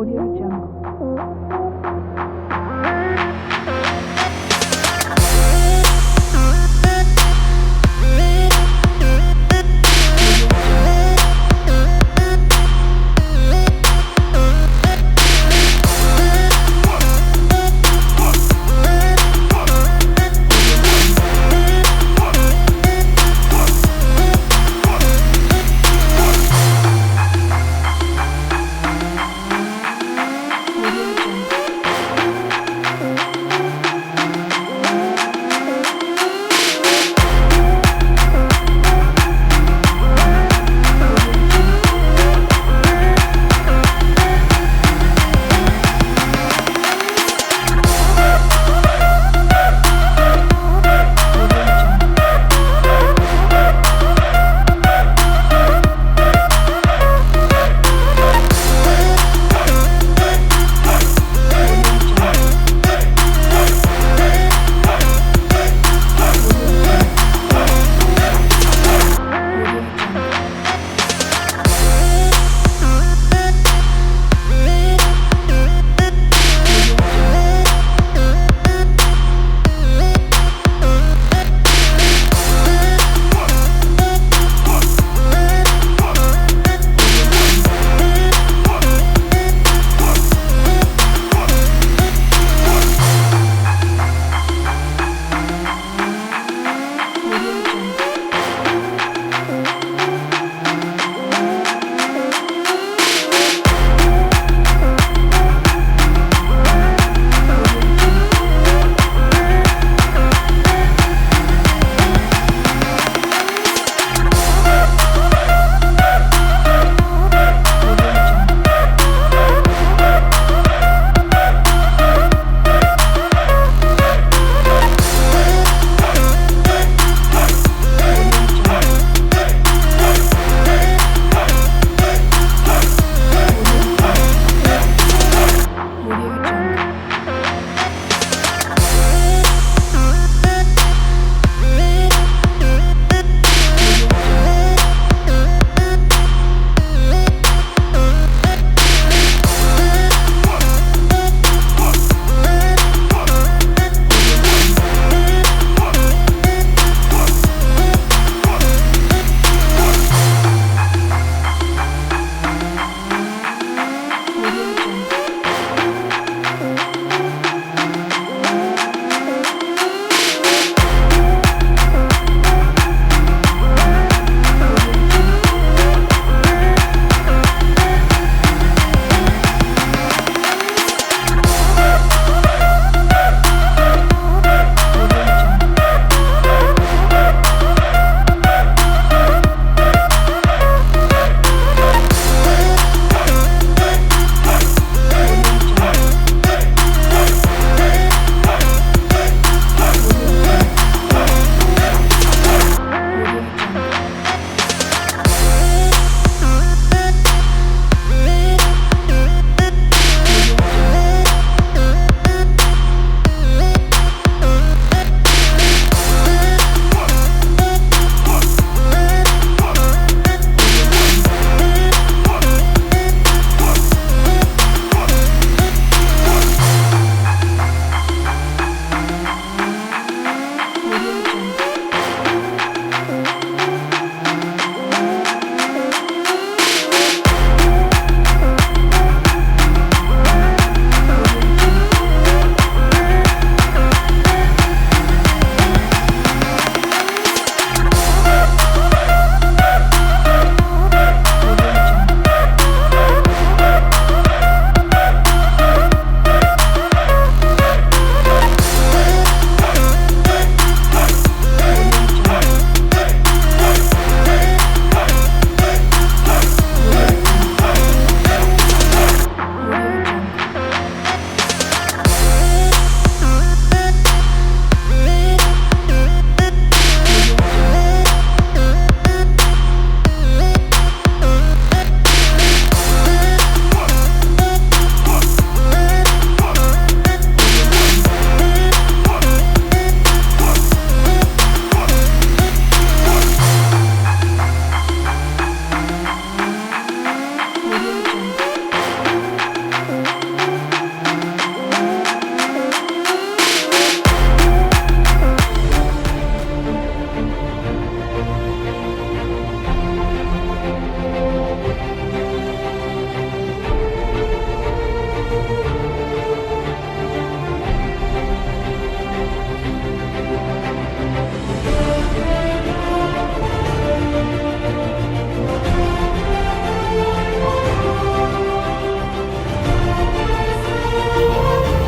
Audio Jungle.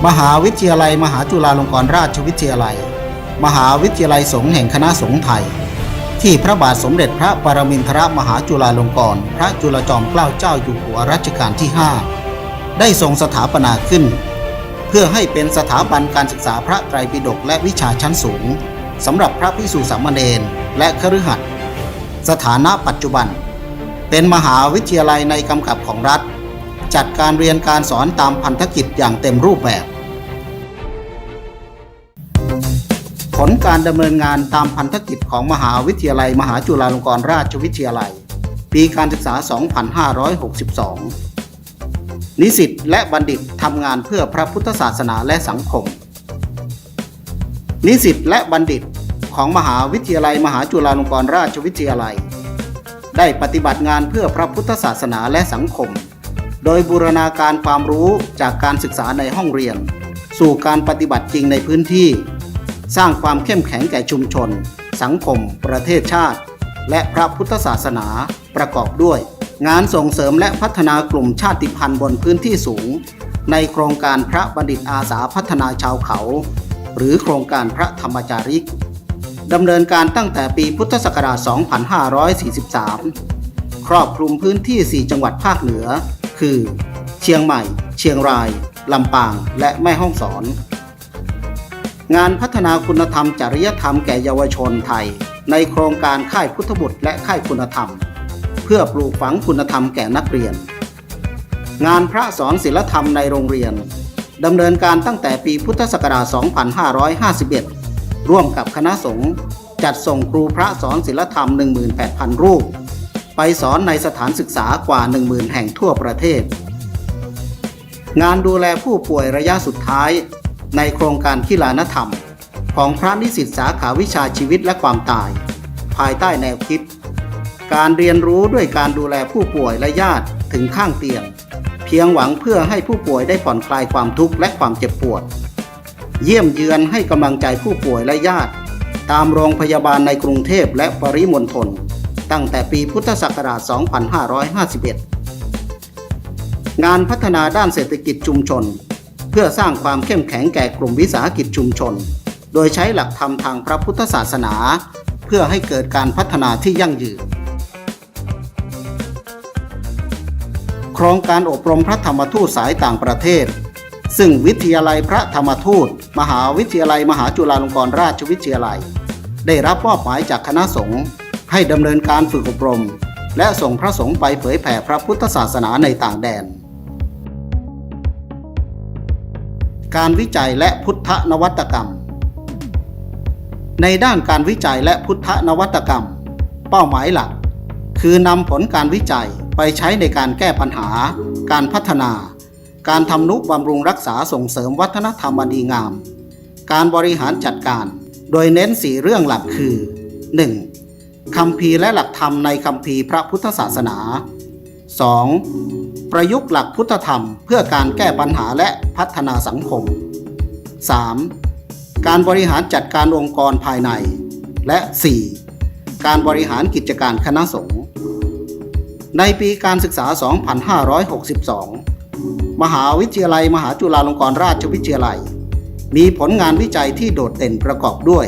มหาวิทยาลัย มหาจุฬาลงกรณราชวิทยาลัย มหาวิทยาลัยสงฆ์แห่งคณะสงฆ์ไทย ที่พระบาทสมเด็จพระปรมินทรมหาจุฬาลงกรณพระจุลจอมเกล้าเจ้าอยู่หัวรัชกาลที่ 5 ได้ทรงสถาปนาขึ้น เพื่อให้เป็นสถาบันการศึกษาพระไตรปิฎกและวิชาชั้นสูงสำหรับพระพิสุสามเณรและคฤหัสถ์สถานะปัจจุบัน เป็นมหาวิทยาลัยในกำกับของรัฐจัดการเรียนการสอนตามพันธกิจอย่างเต็มรูปแบบ ลการดำเนินงานตามพันธกิจของมหาวิทยาลัย มหาจุฬาลงกรณราชวิทยาลัย ปีการศึกษา 2562 นิสิตและบัณฑิตทำงานเพื่อพระพุทธศาสนาและสังคม นิสิตและบัณฑิตของมหาวิทยาลัย มหาจุฬาลงกรณราชวิทยาลัย ได้ปฏิบัติงานเพื่อพระพุทธศาสนาและสังคม โดยบูรณาการความรู้จากการศึกษาในห้องเรียน สู่การปฏิบัติจริงในพื้นที่ สร้างความเข้มแข็งแก่ชุมชน สังคม ประเทศชาติ และพระพุทธศาสนาประกอบด้วย งานส่งเสริมและพัฒนากลุ่มชาติพันธุ์บนพื้นที่สูง ในโครงการพระบัณฑิตอาสาพัฒนาชาวเขา หรือโครงการพระธรรมจาริกดำเนินการตั้งแต่ปีพุทธศักราช 2543 ครอบคลุมพื้นที่ 4 จังหวัดภาคเหนือ คือ เชียงใหม่ เชียงราย ลำปาง และแม่ฮ่องสอน งานพัฒนาคุณธรรมจริยธรรมแก่เยาวชนไทย ในโครงการค่ายพุทธบุตรและค่ายคุณธรรม เพื่อปลูกฝังคุณธรรมแก่นักเรียน งานพระสอนศิลธรรมในโรงเรียนดำเนินการตั้งแต่ปีพุทธศักราช 2551 ร่วมกับคณะสงฆ์จัดส่งครูพระสอนศิลธรรม 18,000 รูป ไปสอนในสถานศึกษากว่า 10,000 แห่งทั่วประเทศ งานดูแลผู้ป่วยระยะสุดท้าย ในโครงการขีลานธรรม ของพระนิสิตสาขาวิชาชีวิตและความตาย ภายใต้แนวคิด การเรียนรู้ด้วยการดูแลผู้ป่วยและญาติถึงข้างเตียง เพียงหวังเพื่อให้ผู้ป่วยได้ผ่อนคลายความทุกข์และความเจ็บปวด เยี่ยมเยือนให้กำลังใจผู้ป่วยและญาติ ตามโรงพยาบาลในกรุงเทพและปริมณฑลตั้งแต่ปีพุทธศักราช 2551 งานพัฒนาด้านเศรษฐกิจชุมชน เพื่อสร้างความเข้มแข็งแก่กลุ่มวิสาหกิจชุมชน โดยใช้หลักธรรมทางพระพุทธศาสนา เพื่อให้เกิดการพัฒนาที่ยั่งยืน โครงการอบรมพระธรรมทูตสายต่างประเทศ ซึ่งวิทยาลัยพระธรรมทูต มหาวิทยาลัยมหาจุฬาลงกรณราชวิทยาลัย ได้รับมอบหมายจากคณะสงฆ์ให้ดำเนินการฝึกอบรม และส่งพระสงฆ์ไปเผยแผ่พระพุทธศาสนาในต่างแดน การวิจัยและพุทธนวัตกรรม ในด้านการวิจัยและพุทธนวัตกรรม เป้าหมายหลัก คือนำผลการวิจัยไปใช้ในการแก้ปัญหา การพัฒนา การทำนุบำรุงรักษาส่งเสริมวัฒนธรรมอันดีงาม การบริหารจัดการ โดยเน้นสี่เรื่องหลักคือ 1. คำพีร์และหลักธรรมในคำพีร์พระพุทธศาสนา 2. ประยุกต์หลักพุทธธรรม เพื่อการแก้ปัญหาและพัฒนาสังคม 3. การบริหารจัดการองค์กรภายใน และ 4. การบริหารกิจการคณะสงฆ์ในปีการศึกษา 2562 มหาวิทยาลัย มหาจุฬาลงกรณราชวิทยาลัย มีผลงานวิจัยที่โดดเด่นประกอบด้วย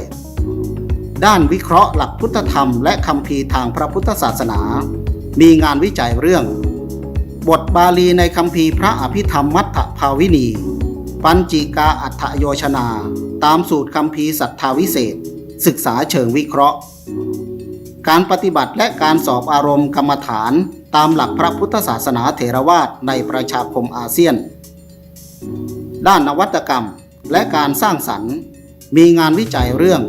ด้านวิเคราะห์หลักพุทธธรรมและคำพีทางพระพุทธศาสนา มีงานวิจัยเรื่อง บทบาลีในคำพีร์พระอภิธรรมมัทธภาวินี ปัญจิกาอัฏฐโยชนา ตามสูตรคำพีร์สัทธาวิเศษ ศึกษาเชิงวิเคราะห์ การปฏิบัติและการสอบอารมณ์กรรมฐาน ตามหลักพระพุทธศาสนาเถรวาทในประชาคมอาเซียน ด้านนวัตกรรมและการสร้างสรรค์ มีงานวิจัยเรื่อง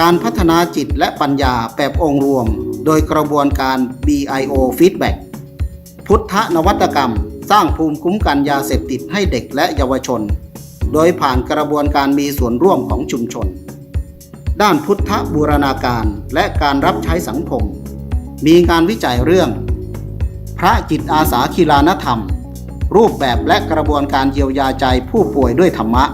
การพัฒนาจิตและปัญญาแบบองค์รวม โดยกระบวนการ BIO Feedback พุทธนวัตกรรม สร้างภูมิคุ้มกันยาเสพติดให้เด็กและเยาวชน โดยผ่านกระบวนการมีส่วนร่วมของชุมชน ด้านพุทธบูรณาการและการรับใช้สังคม มีงานวิจัยเรื่อง พระจิตอาสาคีลานธรรม รูปแบบและกระบวนการเยียวยาใจผู้ป่วยด้วยธรรมะ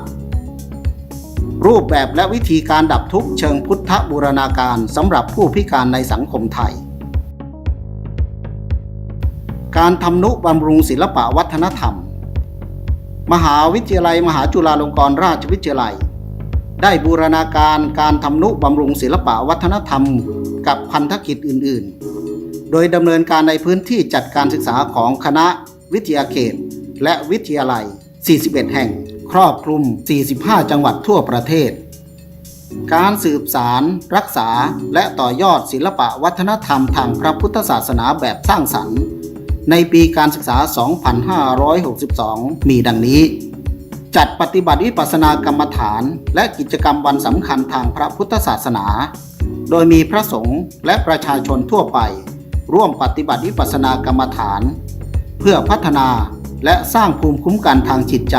รูปแบบและวิธีการดับทุกข์เชิงพุทธบูรณาการสำหรับผู้พิการในสังคมไทย การทำนุบำรุงศิลปะวัฒนธรรม มหาวิทยาลัย มหาจุฬาลงกรณราชวิทยาลัย ได้บูรณาการการทำนุบำรุงศิลปะวัฒนธรรม กับพันธกิจอื่น ๆ โดยดำเนินการในพื้นที่จัดการศึกษาของคณะวิทยาเขต และวิทยาลัย 41 แห่ง ครอบคลุม 45 จังหวัดทั่วประเทศ การสืบสาร รักษา และต่อยอดศิลปะวัฒนธรรมทางพระพุทธศาสนาแบบสร้างสรรค์ ในปีการศึกษา 2562 มีดังนี้ จัดปฏิบัติวิปัสสนากรรมฐาน และกิจกรรมวันสำคัญทางพระพุทธศาสนา โดยมีพระสงฆ์และประชาชนทั่วไป ร่วมปฏิบัติวิปัสสนากรรมฐาน เพื่อพัฒนาและสร้างภูมิคุ้มกันทางจิตใจ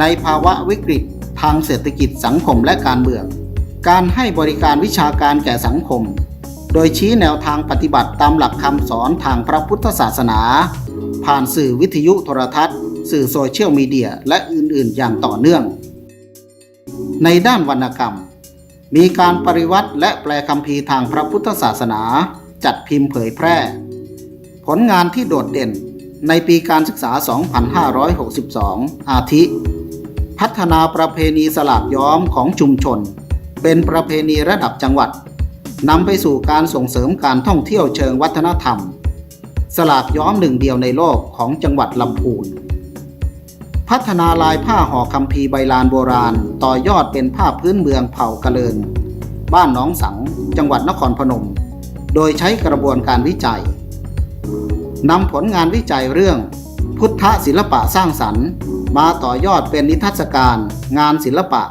ในภาวะวิกฤตทางเศรษฐกิจสังคมและการเมือง การให้บริการวิชาการแก่สังคม โดยชี้แนวทางปฏิบัติตามหลักคำสอนทางพระพุทธศาสนา ผ่านสื่อวิทยุโทรทัศน์ สื่อโซเชียลมีเดียและอื่นๆ อย่างต่อเนื่อง ในด้านวรรณกรรม มีการปริวัติและแปลคัมภีทางพระพุทธศาสนา จัดพิมพ์เผยแพร่ ผลงานที่โดดเด่นในปีการศึกษา 2562 อาทิ พัฒนาประเพณีสลากย้อมของชุมชน เป็นประเพณีระดับจังหวัด นำไปสู่การส่งเสริมการท่องเที่ยวเชิงวัฒนธรรม สลากย้อมหนึ่งเดียวในโลกของจังหวัดลำพูน พัฒนาลายผ้าห่อคัมภีใบลานโบราณ ต่อยอดเป็นผ้าพื้นเมืองเผ่ากะเลินบ้านหนองสัง จังหวัดนครพนม โดยใช้กระบวนการวิจัยนำผลงานวิจัยเรื่อง พุทธศิลปะสร้างสรรค์ มาต่อยอดเป็นนิทรรศการ งานศิลปะ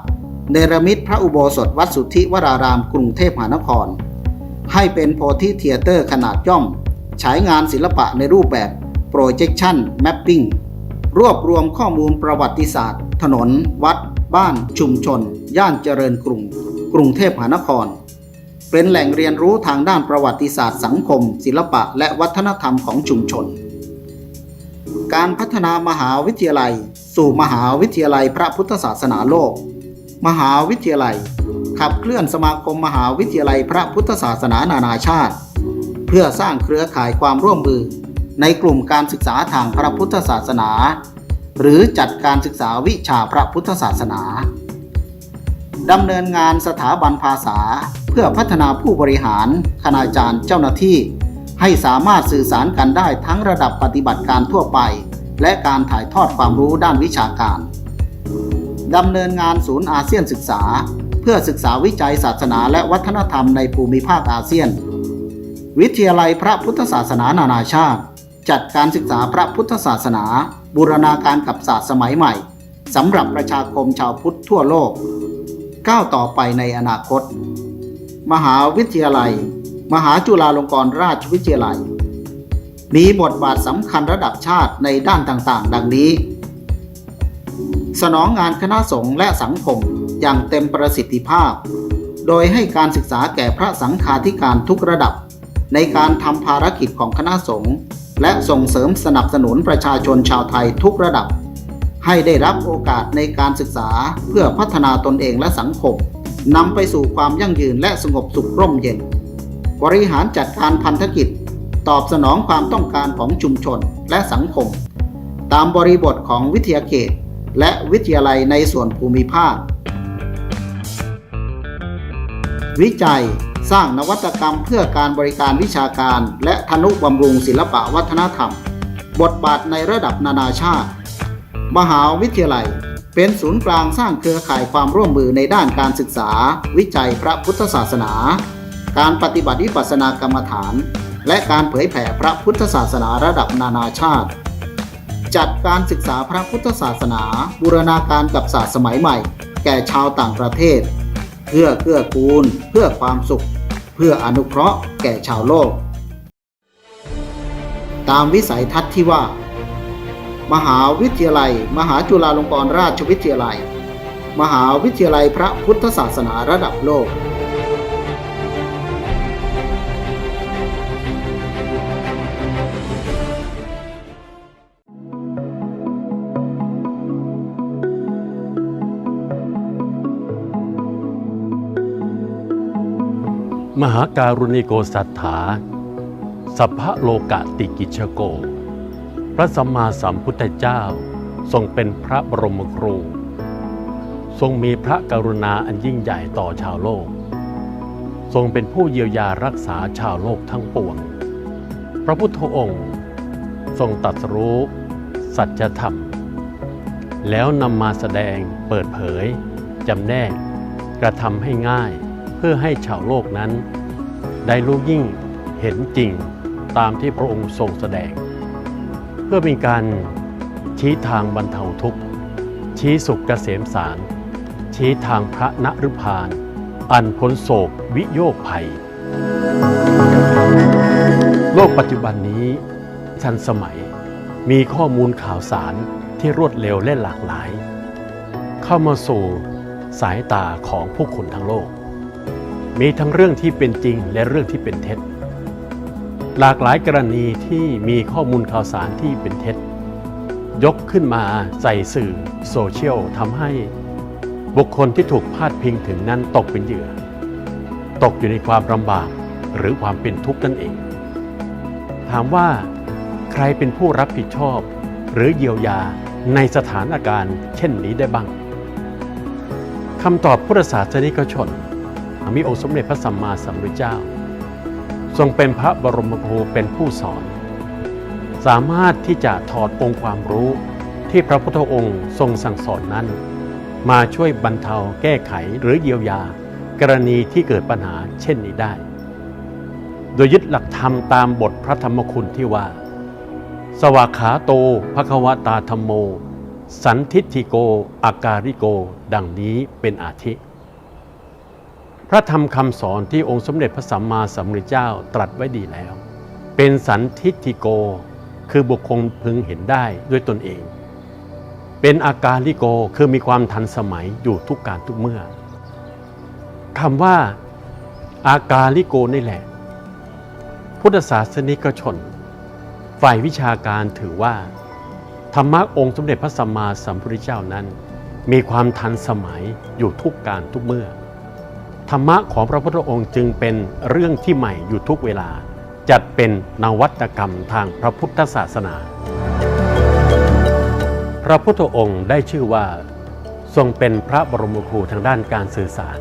เนรมิตพระอุโบสถวัดสุทธิวรารามกรุงเทพมหานคร ให้เป็นโพธิเทียเตอร์ขนาดย่อม ฉายงานศิลปะในรูปแบบ projection mapping รวบรวมข้อมูลประวัติศาสตร์ ถนน วัด บ้าน ชุมชน ย่านเจริญกรุง กรุงเทพมหานคร เป็นแหล่งเรียนรู้ทางด้านประวัติศาสตร์สังคม ศิลปะ และวัฒนธรรมของชุมชน การพัฒนามหาวิทยาลัย สู่มหาวิทยาลัยพระพุทธศาสนาโลก มหาวิทยาลัย ขับเคลื่อนสมาคมมหาวิทยาลัยพระพุทธศาสนานานาชาติ เพื่อสร้างเครือข่ายความร่วมมือ ในกลุ่มการศึกษาทางพระพุทธศาสนา หรือจัดการศึกษาวิชาพระพุทธศาสนาดำเนินงานสถาบันภาษา เพื่อพัฒนาผู้บริหาร คณาจารย์เจ้าหน้าที่ ให้สามารถสื่อสารกันได้ทั้งระดับปฏิบัติการทั่วไป และการถ่ายทอดความรู้ด้านวิชาการ ดำเนินงานศูนย์อาเซียนศึกษา เพื่อศึกษาวิจัยศาสนาและวัฒนธรรมในภูมิภาคอาเซียน วิทยาลัยพระพุทธศาสนานานาชาติ จัดการศึกษาพระพุทธศาสนา บูรณาการกับศาสตร์สมัยใหม่สำหรับประชาคมชาวพุทธทั่วโลก ก้าวต่อไปในอนาคต มหาวิทยาลัย มหาจุฬาลงกรณราชวิทยาลัย มีบทบาทสำคัญระดับชาติในด้านต่างๆ ดังนี้ สนองงานคณะสงฆ์และสังคมอย่างเต็มประสิทธิภาพ โดยให้การศึกษาแก่พระสังฆาธิการทุกระดับ ในการทำภารกิจของคณะสงฆ์และส่งเสริมสนับสนุนประชาชนชาวไทยทุกระดับ ให้ได้รับโอกาสในการศึกษาเพื่อพัฒนาตนเองและสังคมนำไปสู่ความยั่งยืนและสงบสุขร่มเย็น บริหารจัดการพันธกิจ ตอบสนองความต้องการของชุมชนและสังคม ตามบริบทของวิทยาเขต และวิทยาลัยในส่วนภูมิภาค วิจัย สร้างนวัตกรรมเพื่อการบริการวิชาการ และทนุบำรุงศิลปะวัฒนธรรม บทบาทในระดับนานาชาติ มหาวิทยาลัย เป็นศูนย์กลางสร้างเครือข่ายความร่วมมือในด้านการศึกษา วิจัยพระพุทธศาสนา การปฏิบัติวิปัสสนากรรมฐาน และการเผยแผ่พระพุทธศาสนาระดับนานาชาติ จัดการศึกษาพระพุทธศาสนา บูรณาการกับศาสตร์สมัยใหม่ แก่ชาวต่างประเทศ เพื่อเกื้อกูล เพื่อความสุข เพื่ออนุเคราะห์แก่ชาวโลก ตามวิสัยทัศน์ที่ว่า มหาวิทยาลัย มหาจุฬาลงกรณราชวิทยาลัย มหาวิทยาลัยพระพุทธศาสนาระดับโลก มหาการุณิโกสัทธา สัพพะโลกะติกิจโก พระสัมมาสัมพุทธเจ้า ทรงเป็นพระบรมครู ทรงมีพระกรุณาอันยิ่งใหญ่ต่อชาวโลก ทรงเป็นผู้เยียวยารักษาชาวโลกทั้งปวง พระพุทธองค์ทรงตัสรู้ สัจธรรม แล้วนำมาแสดงเปิดเผยจำแนกกระทำให้ง่าย เพื่อให้ชาวโลกนั้น ได้รู้ยิ่งเห็นจริงตามที่พระองค์ทรงแสดง เพื่อเป็นการชี้ทางบรรเทาทุกข์ชี้สุขเกษมสาร ชี้ทางพระนฤพาน อันพ้นโศกวิโยคภัย โลกปัจจุบันนี้ทันสมัยมีข้อมูลข่าวสารที่รวดเร็วและหลากหลาย เข้ามาสู่สายตาของผู้คนทั้งโลก มีทั้งเรื่องที่เป็นจริงและเรื่องที่เป็นเท็จ หลากหลายกรณีที่มีข้อมูลข่าวสารที่เป็นเท็จ ยกขึ้นมาใส่สื่อโซเชียลทำให้บุคคลที่ถูกพาดพิงถึงนั้นตกเป็นเหยื่อ ตกอยู่ในความลำบากหรือความเป็นทุกข์นั่นเอง ถามว่า ใครเป็นผู้รับผิดชอบ หรือเยียวยาในสถานการณ์ เช่นนี้ได้บ้างคำตอบพุทธศาสนิกชน มีองค์สมเด็จพระสัมมาสัมพุทธเจ้า ทรงเป็นพระบรมครูเป็นผู้สอน สามารถที่จะถอดองค์ความรู้ที่พระพุทธองค์ทรงสั่งสอนนั้น มาช่วยบรรเทาแก้ไขหรือเยียวยา กรณีที่เกิดปัญหาเช่นนี้ได้ โดยยึดหลักธรรมตามบทพระธรรมคุณที่ว่า สวากขาโตภควตาธรรมโม สันทิฏฐิโกอาการิโก ดังนี้เป็นอาทิ พระธรรมคำสอนที่องค์สมเด็จพระสัมมาสัมพุทธเจ้าตรัสไว้ดีแล้ว เป็นสันทิฏฐิโก คือบุคคลพึงเห็นได้ด้วยตนเอง เป็นอาการลิโกคือมีความทันสมัยอยู่ทุกการทุกเมื่อคำว่าอาการลิโกนี่แหละ พุทธศาสนิกชน ฝ่ายวิชาการถือว่า ธรรมะองค์สมเด็จพระสัมมาสัมพุทธเจ้านั้น มีความทันสมัยอยู่ทุกการทุกเมื่อ ธรรมะของพระพุทธองค์จึงเป็นเรื่องที่ใหม่อยู่ทุกเวลา จัดเป็นนวัตกรรมทางพระพุทธศาสนา พระพุทธองค์ได้ชื่อว่า ทรงเป็นพระบรมครูทางด้านการสื่อสาร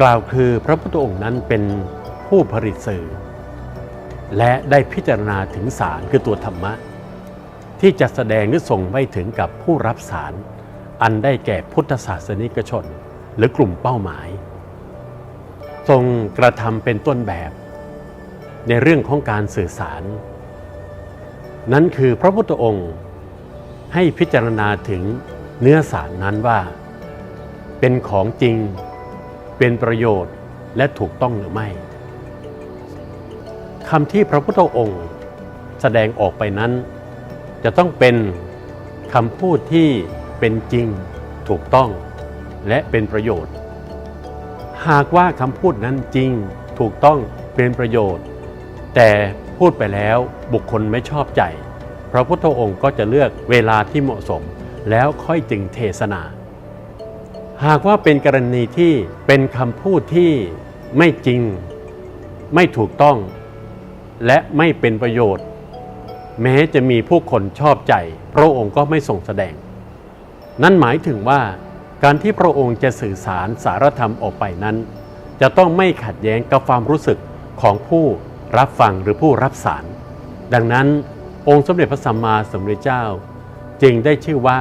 กล่าวคือพระพุทธองค์นั้นเป็นผู้ผลิตสื่อ และได้พิจารณาถึงสารคือตัวธรรมะ ที่จะแสดงหรือส่งไปถึงกับผู้รับสาร อันได้แก่พุทธศาสนิกชน หรือกลุ่มเป้าหมาย ทรงกระทำเป็นต้นแบบ ในเรื่องของการสื่อสาร นั้นคือพระพุทธองค์ให้พิจารณาถึงเนื้อสารนั้นว่า เป็นของจริง เป็นประโยชน์และถูกต้องหรือไม่คำที่พระพุทธองค์แสดงออกไปนั้น จะต้องเป็นคำพูดที่เป็นจริงถูกต้อง และเป็นประโยชน์ หากว่าคำพูดนั้นจริงถูกต้องเป็นประโยชน์ แต่พูดไปแล้วบุคคลไม่ชอบใจ พระพุทธองค์ก็จะเลือกเวลาที่เหมาะสม แล้วค่อยจึงเทศนา หากว่าเป็นกรณีที่เป็นคำพูดที่ไม่จริง ไม่ถูกต้อง และไม่เป็นประโยชน์ แม้จะมีผู้คนชอบใจ พระองค์ก็ไม่ส่งแสดง นั่นหมายถึงว่า การที่พระองค์จะสื่อสารสารธรรมออกไปนั้น จะต้องไม่ขัดแย้งกับความรู้สึกของผู้รับฟังหรือผู้รับสาร ดังนั้นองค์สมเด็จพระสัมมาสัมพุทธเจ้า จึงได้ชื่อว่า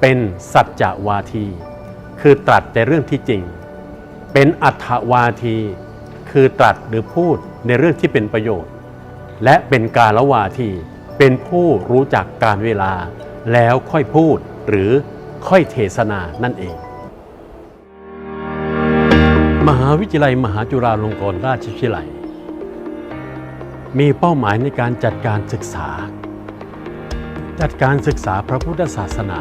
เป็นสัจจวาที คือตรัสแต่เรื่องที่จริง เป็นอัฏฐวาที คือตรัสหรือพูดในเรื่องที่เป็นประโยชน์ และเป็นกาลวาที เป็นผู้รู้จักการเวลาแล้วค่อยพูดหรือ ค่อยเทศนานั่นเอง มหาวิทยาลัยมหาจุฬาลงกรณราชวิทยาลัย มีเป้าหมายในการจัดการศึกษา จัดการศึกษาพระพุทธศาสนา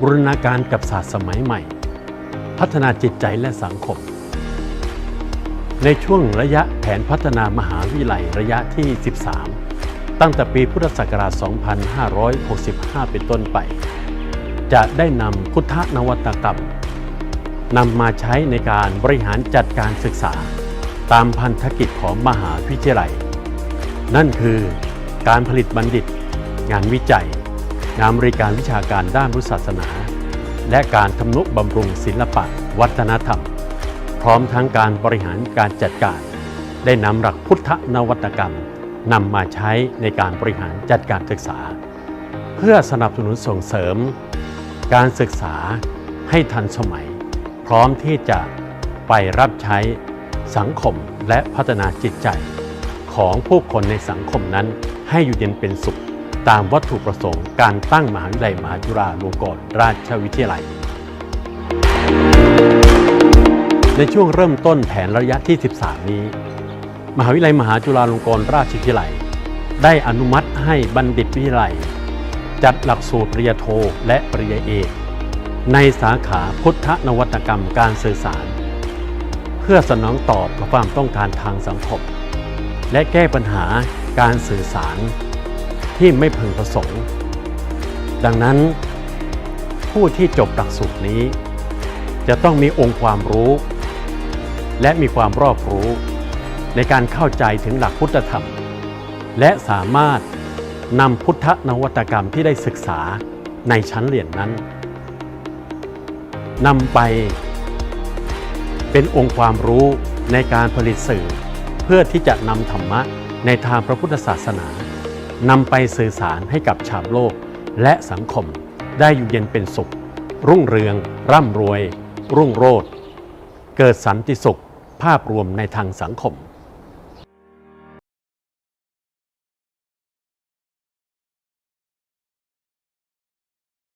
บูรณาการกับศาสตร์สมัยใหม่ พัฒนาจิตใจและสังคม ในช่วงระยะแผนพัฒนามหาวิทยาลัยระยะที่ 13ตั้งแต่ปีพุทธศักราช 2565 เป็นต้นไป จะได้นำพุทธนวัตกรรมนำมาใช้ในการบริหารจัดการศึกษา ตามพันธกิจของมหาวิทยาลัย นั่นคือการผลิตบัณฑิต งานวิจัย งานบริการวิชาการด้านพุทธศาสนา และการทำนุบำรุงศิลปะวัฒนธรรม พร้อมทั้งการบริหารการจัดการ ได้นำหลักพุทธนวัตกรรมนำมาใช้ในการบริหารจัดการศึกษา เพื่อสนับสนุนส่งเสริม การศึกษาให้ทันสมัย พร้อมที่จะไปรับใช้สังคมและพัฒนาจิตใจ ของผู้คนในสังคมนั้นให้อยู่เย็นเป็นสุข ตามวัตถุประสงค์การตั้งมหาวิทยาลัยมหาจุฬาลงกรณราชวิทยาลัย ในช่วงเริ่มต้นแผนระยะที่ 13 นี้ มหาวิทยาลัยมหาจุฬาลงกรณราชวิทยาลัย ได้อนุมัติให้บัณฑิตวิทยาลัย จัดหลักสูตรปริญญาโทและปริญญาเอกในสาขาพุทธนวัตกรรมการสื่อสาร เพื่อสนองตอบกับความต้องการทางสังคม และแก้ปัญหาการสื่อสารที่ไม่พึงประสงค์ ดังนั้น ผู้ที่จบหลักสูตรนี้ จะต้องมีองค์ความรู้ และมีความรอบรู้ ในการเข้าใจถึงหลักพุทธธรรม และสามารถ นำพุทธนวัตกรรมที่ได้ศึกษาในชั้นเรียนนั้นนำไปเป็นองค์ความรู้ในการผลิตสื่อ เพื่อที่จะนำธรรมะในทางพระพุทธศาสนานำไปสื่อสารให้กับชาวโลกและสังคมได้อยู่เย็นเป็นสุข รุ่งเรือง ร่ำรวย รุ่งโรจน์เกิดสันติสุข ภาพรวมในทางสังคม